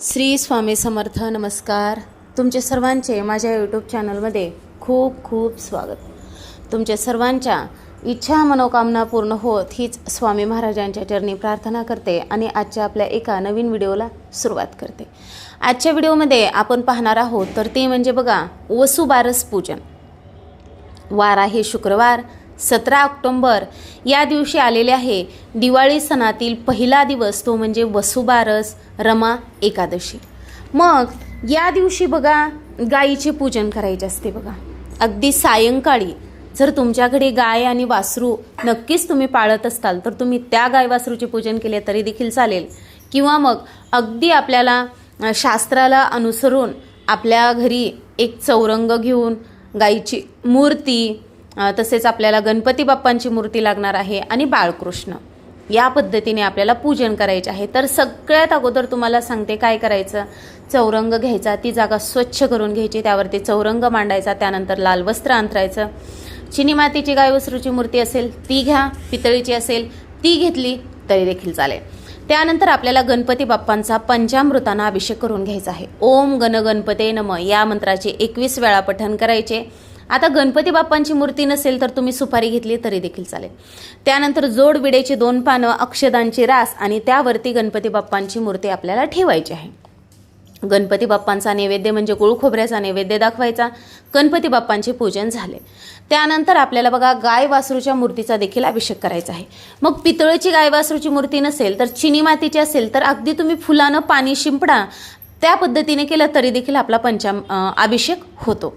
श्री स्वामी समर्थ नमस्कार. तुमचे सर्वांचे माझ्या यूट्यूब चॅनलमध्ये खूप खूप स्वागत. तुमच्या सर्वांच्या इच्छा मनोकामना पूर्ण होत हीच स्वामी महाराजांच्या चरणी प्रार्थना करते आणि आजच्या आपल्या एका नवीन व्हिडिओला सुरुवात करते. आजच्या व्हिडिओमध्ये आपण पाहणार आहोत तर ते म्हणजे बघा वसुबारस पूजन. वार आहे शुक्रवार सतरा ऑक्टोंबर या दिवशी आलेले आहे. दिवाळी सणातील पहिला दिवस तो म्हणजे वसुबारस रमा एकादशी. मग या दिवशी बघा गाईचे पूजन करायचे असते बघा. अगदी सायंकाळी जर तुमच्याकडे गाय आणि वासरू नक्कीच तुम्ही पाळत असताल तर तुम्ही त्या गाय वासरूचे पूजन केले तरी देखील चालेल. किंवा मग अगदी आपल्याला शास्त्राला अनुसरून आपल्या घरी एक चौरंग घेऊन गाईची मूर्ती तसेच आपल्याला गणपती बाप्पांची मूर्ती लागणार आहे आणि बाळकृष्ण. या पद्धतीने आपल्याला पूजन करायचे आहे. तर सगळ्यात अगोदर तुम्हाला सांगते काय करायचं. चौरंग घ्यायचा ती जागा स्वच्छ करून घ्यायची त्यावरती चौरंग मांडायचा त्यानंतर लाल वस्त्र अंतरायचं. चिनी मातीची गाय मूर्ती असेल ती घ्या. पितळीची असेल ती घेतली तरी देखील चालेल. त्यानंतर आपल्याला गणपती बाप्पांचा पंचामृताना अभिषेक करून घ्यायचा आहे. ओम गण गणपते नम या मंत्राचे एकवीस वेळा पठण करायचे. आता गणपती बाप्पांची मूर्ती नसेल तर तुम्ही सुपारी घेतली तरी देखील चालेल. त्यानंतर जोड विडेची दोन पानं अक्षदांची रास आणि त्यावरती गणपती बाप्पांची मूर्ती आपल्याला ठेवायची आहे. गणपती बाप्पांचा नैवेद्य म्हणजे गुळखोबऱ्याचा नैवेद्य दाखवायचा. गणपती बाप्पांचे पूजन झाले. त्यानंतर आपल्याला बघा गाय वासरूच्या मूर्तीचा देखील अभिषेक करायचा आहे. मग पितळेची गाय वासरूची मूर्ती नसेल तर चिनी मातीची असेल तर अगदी तुम्ही फुलानं पाणी शिंपडा त्या पद्धतीने केलं तरी देखील आपला पंचाम अभिषेक होतो.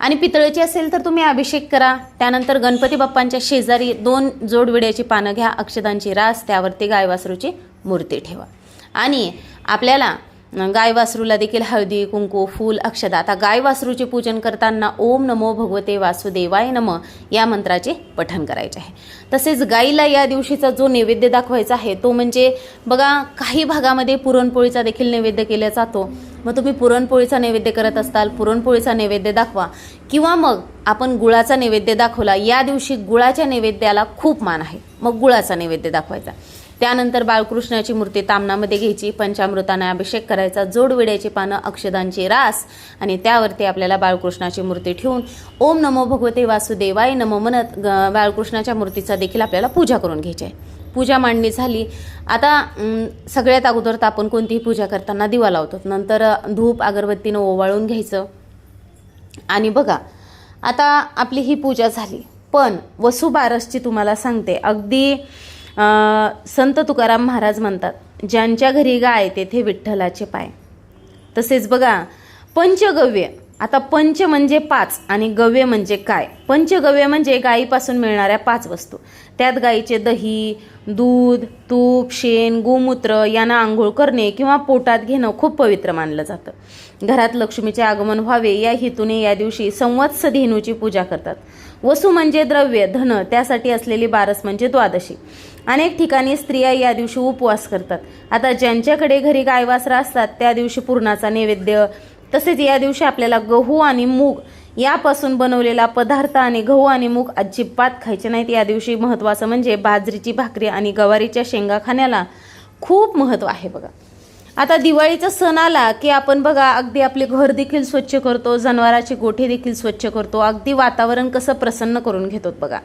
आणि पितळेची असेल तर तुम्ही अभिषेक करा. त्यानंतर गणपती बाप्पांच्या शेजारी दोन जोडविड्याची पानं घ्या. अक्षदांची रास त्यावरती गाय वासरूची मूर्ती ठेवा. आणि आपल्याला गाय वासरूला देखील हळदी कुंकू फूल अक्षदा आता गायवासरूचे पूजन करताना ओम नमो भगवते वासुदेवाय नम या मंत्राचे पठण करायचे आहे. तसेच गाईला या दिवशीचा जो नैवेद्य दाखवायचा आहे तो म्हणजे बघा काही भागामध्ये पुरणपोळीचा देखील नैवेद्य केला जातो. मग तुम्ही पुरणपोळीचा नैवेद्य करत असताल पुरणपोळीचा नैवेद्य दाखवा. किंवा मग आपण गुळाचा नैवेद्य दाखवला या दिवशी गुळाच्या नैवेद्याला खूप मान आहे. मग गुळाचा नैवेद्य दाखवायचा. त्यानंतर बाळकृष्णाची मूर्ती तामणामध्ये घ्यायची पंचामृताने अभिषेक करायचा जोड विड्याची पानं अक्षदांची रास आणि त्यावरती आपल्याला बाळकृष्णाची मूर्ती ठेवून ओम नमो भगवते वासुदेवाय नमो म्हणत ग- बाळकृष्णाच्या मूर्तीचा देखील आपल्याला पूजा करून घ्यायची आहे. पूजा मांडणी झाली. आता सगळ्यात अगोदर तर आपण कोणतीही पूजा करताना दिवा लावतो. नंतर धूप अगरबत्तीनं ओवाळून घ्यायचं. आणि बघा आता आपली ही पूजा झाली. पण वसुबारसची तुम्हाला सांगते अगदी संत तुकाराम महाराज म्हणतात ज्यांच्या घरी गाय तेथे विठ्ठलाचे पाय. तसेच बघा पंचगव्य आता पंच म्हणजे पाच आणि गव्य म्हणजे काय? पंचगव्य म्हणजे गायीपासून मिळणाऱ्या पाच वस्तू. त्यात गाईचे दही दूध तूप शेण गोमूत्र यांना आंघोळ करणे किंवा पोटात घेणं खूप पवित्र मानलं जातं. घरात लक्ष्मीचे आगमन व्हावे या हेतूने या दिवशी संवत्स धेनूची पूजा करतात. वसू म्हणजे द्रव्य धन त्यासाठी असलेली बारस म्हणजे द्वादशी. अनेक ठिकाणी स्त्रिया या दिवशी उपवास करतात. आता ज्यांच्याकडे घरी गायवासरा असतात त्या दिवशी पूर्णाचा नैवेद्य तसेच या दिवशी आपल्याला गहू आणि मूग यापासून बनवलेला पदार्थ आणि गहू आणि मूग अजिबात खायचे नाहीत. या दिवशी महत्त्वाचं म्हणजे बाजरीची भाकरी आणि गवारीच्या शेंगा खाण्याला खूप महत्त्व आहे बघा. आता दिवाळीचा सण आला की आपण बघा अगदी आपले घर देखील स्वच्छ करतो जनावराचे गोठे देखील स्वच्छ करतो अगदी वातावरण कसं प्रसन्न करून घेतो बघा.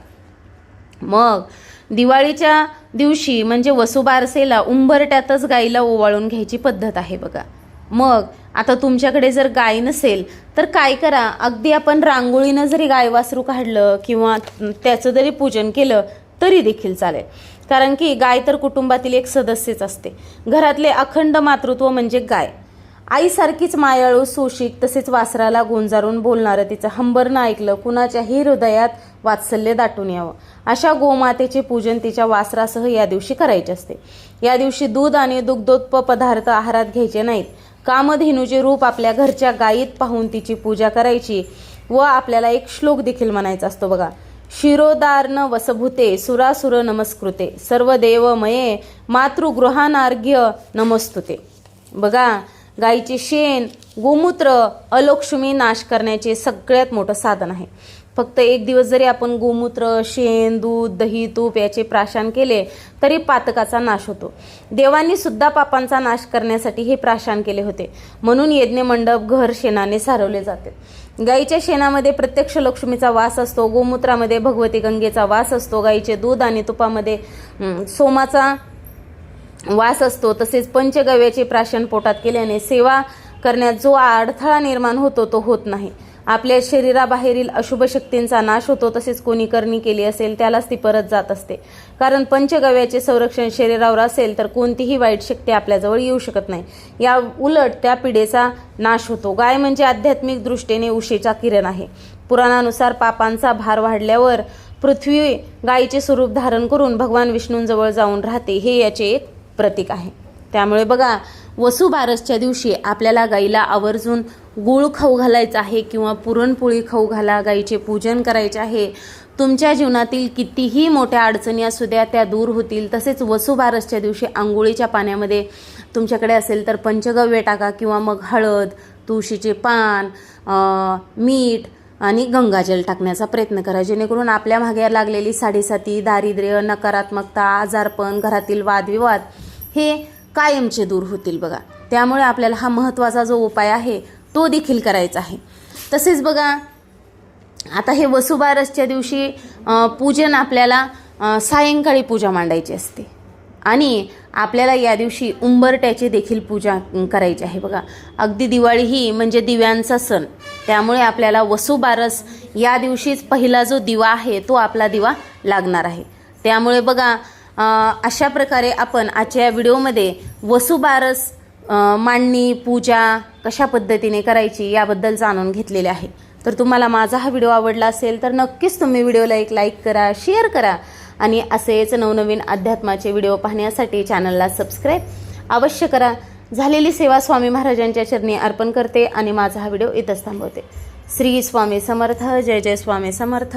मग दिवाळीच्या दिवशी म्हणजे वसुबारसेला उंबरट्यातच गाईला ओवाळून घ्यायची पद्धत आहे बघा. मग आता तुमच्याकडे जर गाय नसेल तर काय करा? अगदी आपण रांगोळीनं जरी गाय वासरू काढलं किंवा त्याचं जरी पूजन केलं तरी देखील चालेल. कारण की गाय तर कुटुंबातील एक सदस्यच असते. घरातले अखंड मातृत्व म्हणजे गाय. आईसारखीच मायाळू सुशिक तसेच वासराला गोंजारून बोलणारं तिचं हंबरनं ऐकलं कुणाच्याही हृदयात वात्सल्य दाटून यावं. अशा गोमातेचे पूजन तिच्या वासरासह या दिवशी करायचे असते. या दिवशी दूध आणि दुग्धोत्प पदार्थ आहारात घ्यायचे नाहीत. कामधेनूचे रूप आपल्या घरच्या गायीत पाहून तिची पूजा करायची व आपल्याला एक श्लोक देखील म्हणायचा असतो बघा. शिरोदार्न वसभूते सुरासुर नमस्कृते. सर्व देवमये मातृगृहानार्घ्य नमस्तुते. बघा गाईचे शेण गोमूत्र अलोक्ष्मी नाश करण्याचे सगळ्यात मोठं साधन आहे. फक्त एक दिवस जरी आपण गोमूत्र शेण दूध दही तूप याचे प्राशन केले तरी पातकाचा नाश होतो. देवांनी सुद्धा पापांचा नाश करण्यासाठी हे प्राशन केले होते. म्हणून यज्ञ मंडप घर शेणाने सारवले जाते. गाईच्या शेणामध्ये प्रत्यक्ष लक्ष्मीचा वास असतो गोमूत्रामध्ये भगवती गंगेचा वास असतो गाईचे दूध आणि तुपामध्ये सोमाचा वास असतो. तसेच पंचगव्याचे प्राशन पोटात केल्याने सेवा करण्यात जो अडथळा निर्माण होतो तो होत नाही. आपल्या शरीराबाहेरील अशुभ शक्तींचा नाश होतो तसेच कोणी करणी केली असेल त्यालाच ती परत जात असते. कारण पंचगव्याचे संरक्षण शरीरावर असेल तर कोणतीही वाईट शक्ती आपल्याजवळ येऊ शकत नाही. या उलट त्या पिढेचा नाश होतो. गाय म्हणजे आध्यात्मिक दृष्टीने उशीचा किरण आहे. पुराणानुसार पापांचा भार वाढल्यावर पृथ्वी गायीचे स्वरूप धारण करून भगवान विष्णूंजवळ जाऊन राहते हे याचे एक प्रतीक आहे. त्यामुळे बघा वसुबारसच्या दिवशी आपल्याला गाईला आवर्जून गुळ खाऊ घालायचा आहे किंवा पुरणपोळी खाऊ घाला गाईचे पूजन करायचे आहे. तुमच्या जीवनातील कितीही मोठ्या अडचणी असू द्या त्या दूर होतील. तसेच वसुबारसच्या दिवशी आंघोळीच्या पाण्यामध्ये तुमच्याकडे असेल तर पंचगव्य टाका किंवा मग हळद तुळशीचे पान मीठ आणि गंगाजल टाकण्याचा प्रयत्न करा. जेणेकरून आपल्या मागे लागलेली साडेसाती दारिद्र्य नकारात्मकता आजारपण घरातील वादविवाद हे कायमचे दूर होतील बघा. त्यामुळे आपल्याला हा महत्त्वाचा जो उपाय आहे तो देखील करायचा आहे. तसेच बघा आता हे वसुबारसच्या दिवशी पूजन आपल्याला सायंकाळी पूजा मांडायची असते. आणि आपल्याला या दिवशी उंबरट्याची देखील पूजा करायची आहे बघा. अगदी दिवाळी ही म्हणजे दिव्यांचा सण. त्यामुळे आपल्याला वसुबारस या दिवशीच पहिला जो दिवा आहे तो आपला दिवा लागणार आहे. त्यामुळे बघा अशा प्रकारे आपण आजच्या या व्हिडिओमध्ये वसुबारस मांडणी पूजा कशा पद्धतीने करायची याबद्दल जाणून घेतलेले आहे. तर तुम्हाला माझा हा व्हिडिओ आवडला असेल तर नक्कीच तुम्ही व्हिडिओला एक लाईक करा शेअर करा आणि असेच नवनवीन अध्यात्माचे व्हिडिओ पाहण्यासाठी चॅनलला सबस्क्राईब अवश्य करा. झालेली सेवा स्वामी महाराजांच्या चरणी अर्पण करते आणि माझा हा व्हिडिओ इथंच थांबवते. श्री स्वामी समर्थ जय जय स्वामी समर्थ.